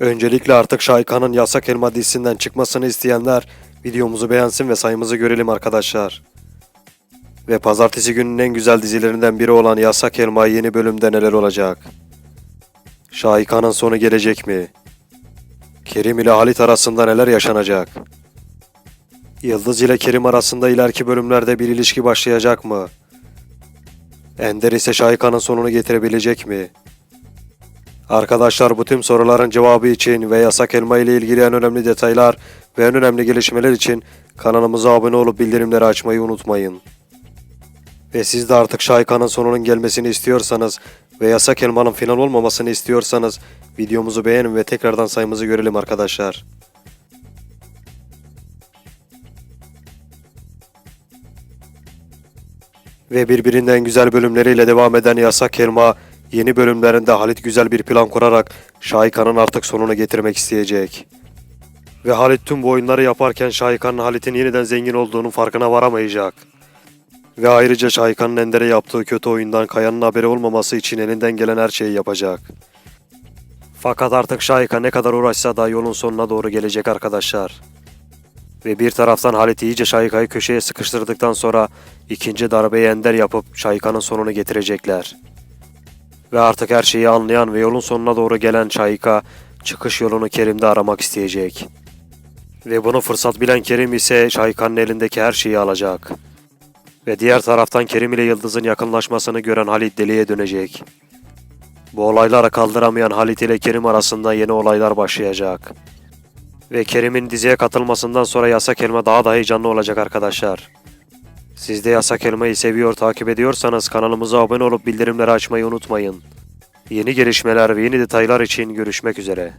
Öncelikle artık Şahika'nın yasak elma dizisinden çıkmasını isteyenler videomuzu beğensin ve sayımızı görelim arkadaşlar. Ve pazartesi günün en güzel dizilerinden biri olan Yasak Elma yeni bölümde neler olacak? Şahika'nın sonu gelecek mi? Kerim ile Halit arasında neler yaşanacak? Yıldız ile Kerim arasında ileriki bölümlerde bir ilişki başlayacak mı? Ender ise Şahika'nın sonunu getirebilecek mi? Arkadaşlar bu tüm soruların cevabı için ve yasak elma ile ilgili en önemli detaylar ve en önemli gelişmeler için kanalımıza abone olup bildirimleri açmayı unutmayın. Ve siz de artık Şahika'nın sonunun gelmesini istiyorsanız ve yasak elmanın final olmamasını istiyorsanız videomuzu beğenin ve tekrardan sayımızı görelim arkadaşlar. Ve birbirinden güzel bölümleriyle devam eden Yasak Elma yeni bölümlerinde Halit güzel bir plan kurarak Şahika'nın artık sonunu getirmek isteyecek. Ve Halit tüm bu oyunları yaparken Şahika'nın Halit'in yeniden zengin olduğunun farkına varamayacak. Ve ayrıca Şahika'nın Ender'e yaptığı kötü oyundan Kaya'nın haberi olmaması için elinden gelen her şeyi yapacak. Fakat artık Şahika ne kadar uğraşsa da yolun sonuna doğru gelecek arkadaşlar. Ve bir taraftan Halit iyice Şahika'yı köşeye sıkıştırdıktan sonra ikinci darbeyi Ender yapıp Şahika'nın sonunu getirecekler. Ve artık her şeyi anlayan ve yolun sonuna doğru gelen Şahika çıkış yolunu Kerim'de aramak isteyecek. Ve bunu fırsat bilen Kerim ise Şahika'nın elindeki her şeyi alacak. Ve diğer taraftan Kerim ile Yıldız'ın yakınlaşmasını gören Halit deliye dönecek. Bu olaylara kaldıramayan Halit ile Kerim arasında yeni olaylar başlayacak. Ve Kerim'in diziye katılmasından sonra Yasak Elma daha da heyecanlı olacak arkadaşlar. Siz de Yasak Elma'yı seviyor, takip ediyorsanız kanalımıza abone olup bildirimleri açmayı unutmayın. Yeni gelişmeler ve yeni detaylar için görüşmek üzere.